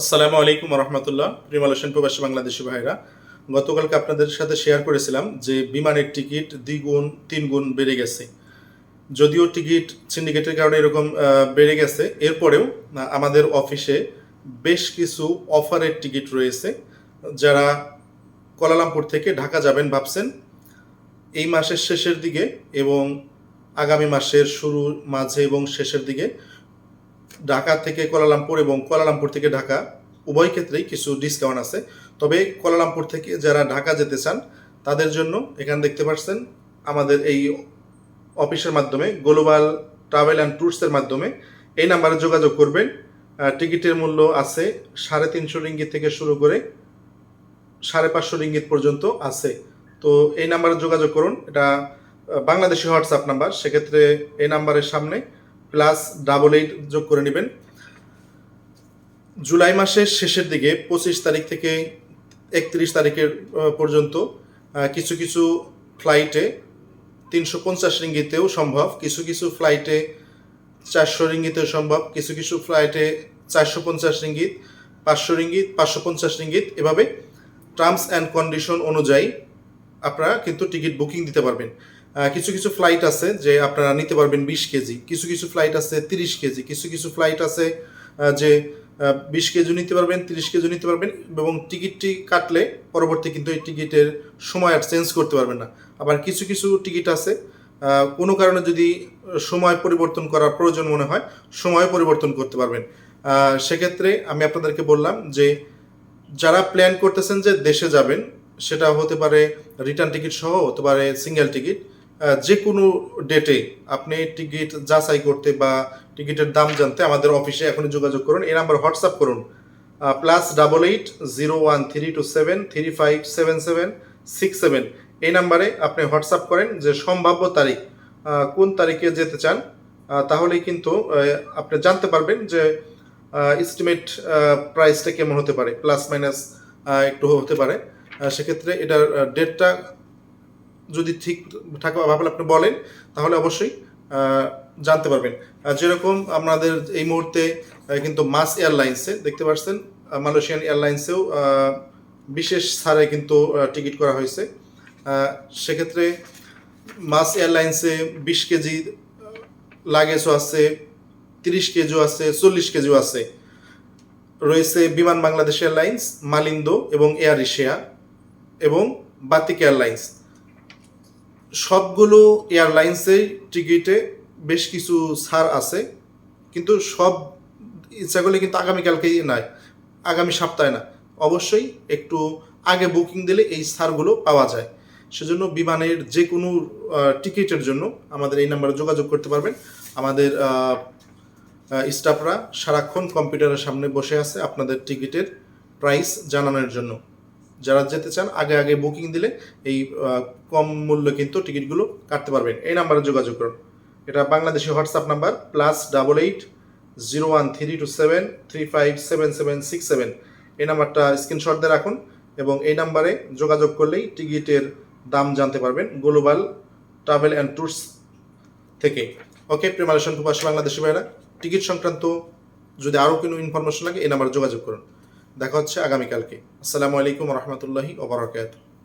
আসসালামু আলাইকুম রহমতুল্লাহ প্রিমালোশন প্রবাসী বাংলাদেশি ভাইরা, গতকালকে আপনাদের সাথে শেয়ার করেছিলাম যে বিমানের টিকিট দ্বিগুণ তিন গুণ বেড়ে গেছে। যদিও টিকিট সিন্ডিকেটের কারণে এরকম বেড়ে গেছে, এরপরেও আমাদের অফিসে বেশ কিছু অফারের টিকিট রয়েছে, যারা কোলালামপুর থেকে ঢাকা যাবেন ভাবছেন। এই মাসের শেষের দিকে এবং আগামী মাসের শুরু মাঝে এবং শেষের দিকে ঢাকা থেকে কোলালামপুর এবং কোলালামপুর থেকে ঢাকা, উভয় ক্ষেত্রেই কিছু ডিসকাউন্ট আছে। তবে কোলালামপুর থেকে যারা ঢাকা যেতে চান, তাদের জন্য এখানে দেখতে পাচ্ছেন আমাদের এই অফিসের মাধ্যমে গ্লোবাল ট্রাভেল অ্যান্ড ট্যুরসের মাধ্যমে এই নাম্বারে যোগাযোগ করবেন। টিকিটের মূল্য আছে সাড়ে তিনশো রিঙ্গিত থেকে শুরু করে সাড়ে পাঁচশো রিঙ্গিত পর্যন্ত আছে। তো এই নাম্বারে যোগাযোগ করুন। এটা বাংলাদেশি হোয়াটসঅ্যাপ নাম্বার সেক্ষেত্রে এই নাম্বারের সামনে প্লাস ডাবল এইট যোগ করে নেবেন। জুলাই মাসের শেষের দিকে, পঁচিশ তারিখ থেকে একত্রিশ তারিখের পর্যন্ত কিছু কিছু ফ্লাইটে তিনশো পঞ্চাশ রিঙ্গিতেও সম্ভব, কিছু কিছু ফ্লাইটে চারশো রিঙ্গিতেও সম্ভব, কিছু কিছু ফ্লাইটে চারশো পঞ্চাশ রিঙ্গিত, পাঁচশো রিঙ্গিত, পাঁচশো পঞ্চাশ রিঙ্গিত, এভাবে টার্মস অ্যান্ড কন্ডিশন অনুযায়ী আপনারা কিন্তু টিকিট বুকিং দিতে পারবেন। কিছু কিছু ফ্লাইট আছে যে আপনারা নিতে পারবেন বিশ কেজি, কিছু কিছু ফ্লাইট আছে তিরিশ কেজি, কিছু কিছু ফ্লাইট আছে যে বিশ কেজি নিতে পারবেন, তিরিশ কেজি নিতে পারবেন এবং টিকিটটি কাটলে পরবর্তী কিন্তু এই টিকিটের সময় আর চেঞ্জ করতে পারবেন না। আবার কিছু কিছু টিকিট আছে কোনো কারণে যদি সময় পরিবর্তন করার প্রয়োজন মনে হয়, সময় পরিবর্তন করতে পারবেন। সেক্ষেত্রে আমি আপনাদেরকে বললাম যে, যারা প্ল্যান করতেছেন যে দেশে যাবেন, সেটা হতে পারে রিটার্ন টিকিট সহ হতে পারে সিঙ্গেল টিকিট যে কোনো ডেটে আপনি টিকিট যাচাই করতে বা টিকিটের দাম জানতে আমাদের অফিসে এখনই যোগাযোগ করুন। এই নাম্বার হোয়াটসঅ্যাপ করুন plus double eight zero one three two seven three five seven seven six seven এই নাম্বারে আপনি হোয়াটসঅ্যাপ করেন যে সম্ভাব্য তারিখ কোন তারিখে যেতে চান তাহলেই কিন্তু আপনি জানতে পারবেন যে এস্টিমেট প্রাইসটা কেমন হতে পারে প্লাস মাইনাস একটু হতে পারে। সেক্ষেত্রে এটার ডেটটা যদি ঠিক থাকে ভাবলে আপনি বলেন, তাহলে অবশ্যই জানতে পারবেন। যেরকম আমাদের এই মুহূর্তে কিন্তু মাস এয়ারলাইন্সে, দেখতে পাচ্ছেন মালয়েশিয়ান এয়ারলাইন্সেও বিশেষ ছাড়ে কিন্তু টিকিট করা হয়েছে। সেক্ষেত্রে মাস এয়ারলাইন্সে বিশ কেজি লাগেজও আছে, তিরিশ কেজিও আছে, চল্লিশ কেজিও আছে। রয়েছে বিমান বাংলাদেশ এয়ারলাইন্স, মালিন্দো এবং এয়ার এশিয়া এবং বাতিক এয়ারলাইন্স। সবগুলো এয়ারলাইন্সের টিকিটে বেশ কিছু ছাড় আছে, কিন্তু সব ইচ্ছা কিন্তু আগামীকালকেই নয় আগামী সপ্তাহে না। অবশ্যই একটু আগে বুকিং দিলে এই ছাড়গুলো পাওয়া যায়। সেজন্য বিমানের যে কোনো টিকিটের জন্য আমাদের এই নাম্বারে যোগাযোগ করতে পারবেন। আমাদের স্টাফরা সারাক্ষণ কম্পিউটারের সামনে বসে আছে আপনাদের টিকিটের প্রাইস জানানোর জন্য। যারা যেতে চান, আগে আগে বুকিং দিলে এই কম মূল্যে কিন্তু টিকিটগুলো কাটতে পারবেন। এই নাম্বারে যোগাযোগ করুন। এটা Bangladeshi WhatsApp number plus double eight zero one three two seven three five seven seven six seven এই নাম্বারটা স্ক্রিনশট দিয়ে রাখুন এবং এই নাম্বারে যোগাযোগ করলেই টিকিটের দাম জানতে পারবেন গ্লোবাল ট্রাভেল অ্যান্ড ট্যুরস থেকে। ওকে প্রেমালেশন প্রবাসী বাংলাদেশি ভাইরা টিকিট সংক্রান্ত যদি আরও কোনো ইনফরমেশন লাগে, এই নাম্বারে যোগাযোগ করুন। দেখা হচ্ছে আগামীকালকে। আসসালামু আলাইকুম রহমতুল্লাহি ওবরাকাতুহ